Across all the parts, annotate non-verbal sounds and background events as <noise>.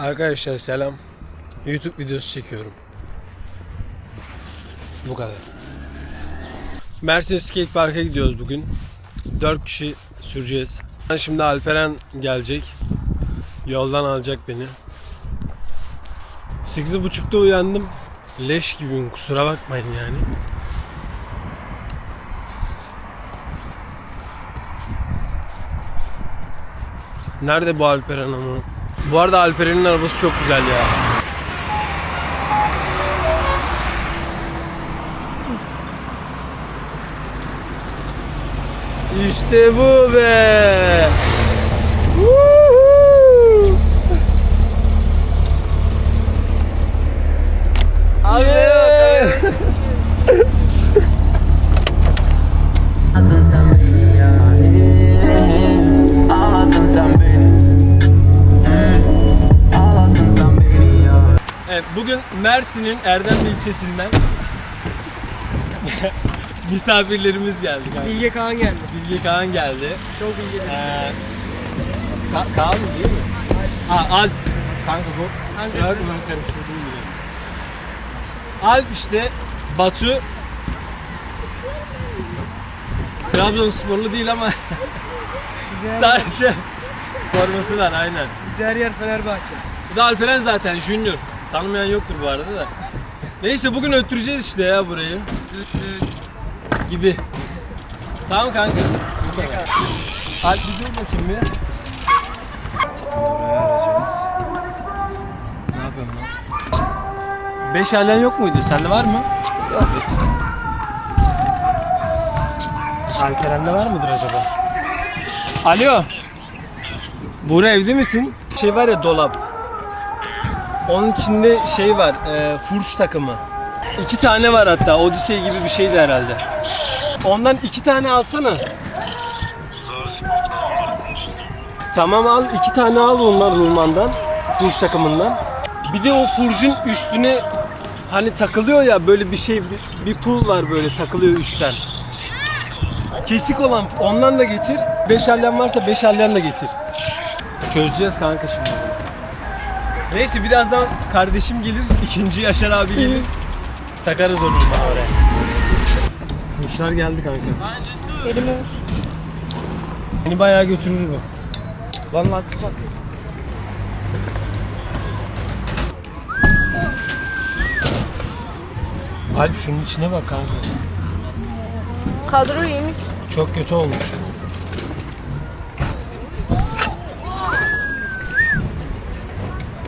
Arkadaşlar selam. YouTube videosu çekiyorum. Bu kadar. Mersin Skate Park'a gidiyoruz bugün. 4 kişi süreceğiz. Şimdi Alperen gelecek. Yoldan alacak beni. 8.30'da uyandım. Leş gibiyim kusura bakmayın yani. Nerede bu Alperen ama? Bu arada Alperen'in arabası çok güzel ya. İşte bu be. Bugün Mersin'in Erdemli ilçesinden <laughs> misafirlerimiz geldi kanka. Bilge Kaan geldi. Bilge Kaan geldi. Çok bilge birisi. Ee, Ka- Kaan mı değil mi? Ha Alp. Kanka bu. Kankası. Ben karıştırdım biraz. Alp işte Batu Trabzonsporlu değil ama <laughs> sadece forması var aynen. Bize her yer Fenerbahçe. Bu da Alperen zaten Junior. Tanımayan yoktur bu arada da. Neyse bugün öttüreceğiz işte ya burayı. Gibi. Tamam kanka. Alp bir dur bakayım bir. Buraya arayacağız. Ne yapıyorum lan? Beş halen yok muydu? Sende var mı? Yok. Alperen'de var mıdır acaba? Alo. Buğra evde misin? Şey var ya dolap. Onun içinde şey var, e, furç takımı. İki tane var hatta, Odyssey gibi bir şeydi herhalde. Ondan iki tane alsana. Tamam al, iki tane al onlar Nurman'dan, furç takımından. Bir de o furcun üstüne hani takılıyor ya böyle bir şey, bir, bir pul var böyle takılıyor üstten. Kesik olan ondan da getir. Beş hallen varsa beş hallen de getir. Çözeceğiz kanka şimdi. Neyse birazdan kardeşim gelir, ikinci Yaşar abi gelir. Takarız onu oraya. Kuşlar geldi kanka. Beni bayağı götürür bu. Lan lastik bak. Alp şunun içine bak kanka. Kadro iyiymiş. Çok kötü olmuş.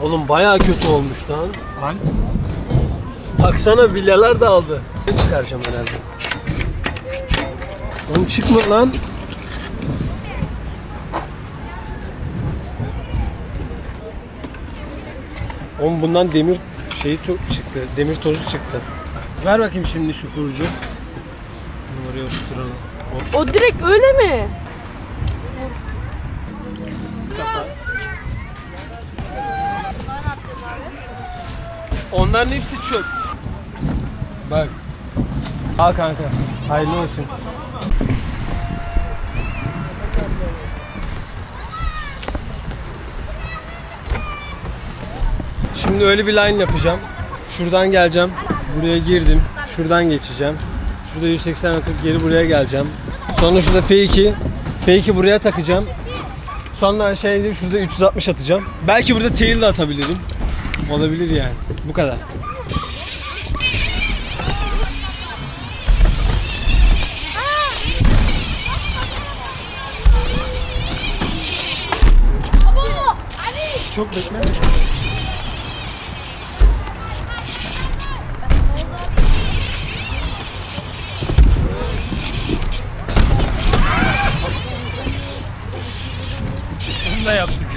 Oğlum bayağı kötü olmuş lan. Alp. Baksana villalar da aldı. Ne çıkaracağım herhalde. Oğlum çıkma lan. Oğlum bundan demir şeyi çok çıktı. Demir tozu çıktı. Ver bakayım şimdi şu kurucu. Bunu oraya oturtalım. Hop. O direkt öyle mi? Onların hepsi çöp. Bak. Al kanka. Hayırlı olsun. Şimdi öyle bir line yapacağım. Şuradan geleceğim. Buraya girdim. Şuradan geçeceğim. Şurada 180 atıp geri buraya geleceğim. Sonra şurada F2. F2 buraya takacağım. Sonra ineceğim. Şurada 360 atacağım. Belki burada tail de atabilirim. Olabilir yani. Bu kadar. Çok bekleme. Bunu da yaptık.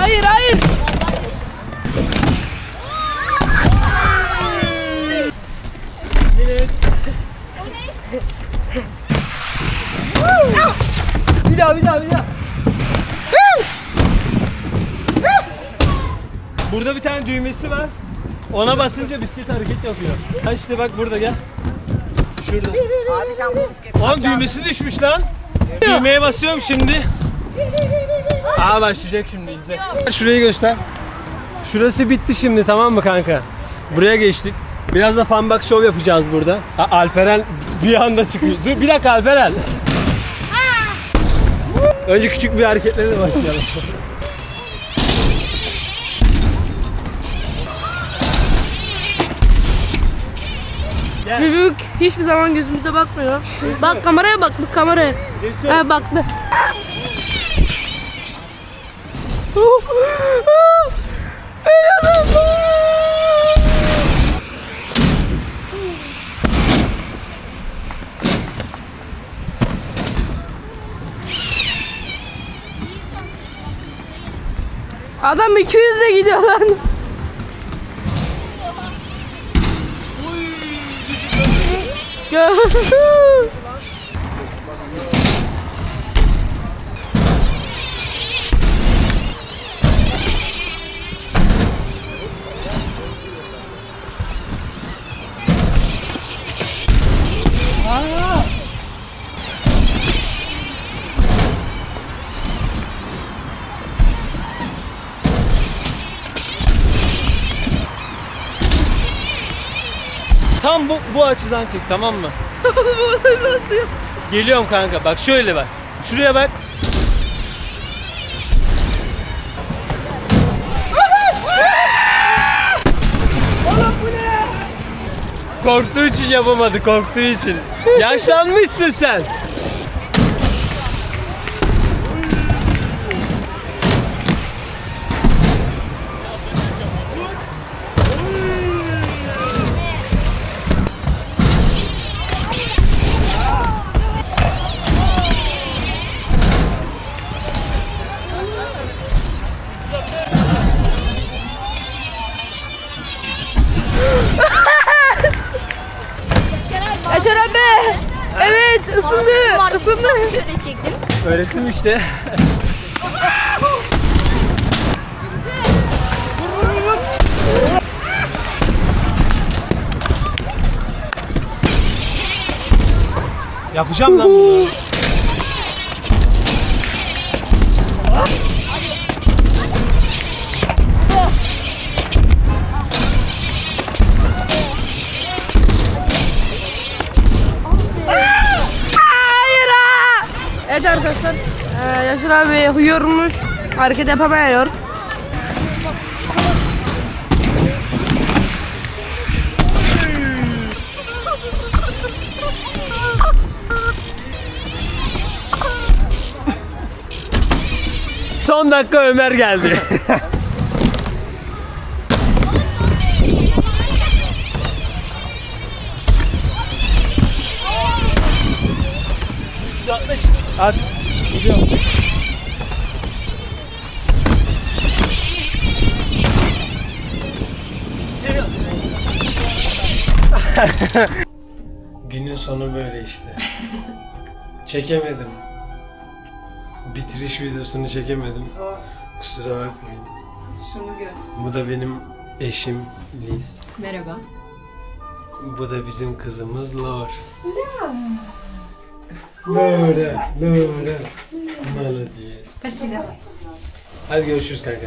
Hayır hayır. Bir daha bir daha bir daha. Burada bir tane düğmesi var. Ona basınca bisiklet hareket yapıyor. Ha işte bak burada gel. Şurada. Abi sen bu bisiklet. Oğlum düğmesi düşmüş lan. Düğmeye basıyorum şimdi. Aa başlayacak şimdi izle. Şurayı göster. Şurası bitti şimdi tamam mı kanka? Buraya geçtik. Biraz da fanbak show yapacağız burada. A- Alperen bir anda çıkıyor. Dur bir dakika Alperen. Önce küçük bir hareketlerle başlayalım. Çocuk hiçbir zaman gözümüze bakmıyor. Bak kameraya bak, bak kameraya. Ha baktı. Adam 200 de gidiyor lan. Tam bu, bu açıdan çek tamam mı? Nasıl? Geliyorum kanka bak şöyle bak. Şuraya bak. Korktuğu için yapamadı, korktuğu için. Yaşlanmışsın sen. Isındı. Görecektim. Öğrettim işte. Yapacağım lan bunu. Ee, Yaşar abi huyuyormuş. Hareket yapamıyor. Son dakika Ömer geldi. <laughs> At. Gidiyorum. <laughs> Günün sonu böyle işte. Çekemedim. Bitiriş videosunu çekemedim. Kusura bakmayın. Şunu gör. Bu da benim eşim Liz. Merhaba. Bu da bizim kızımız Lor. Lora, Lora. Maladiyet. Melody. Hadi görüşürüz kanka.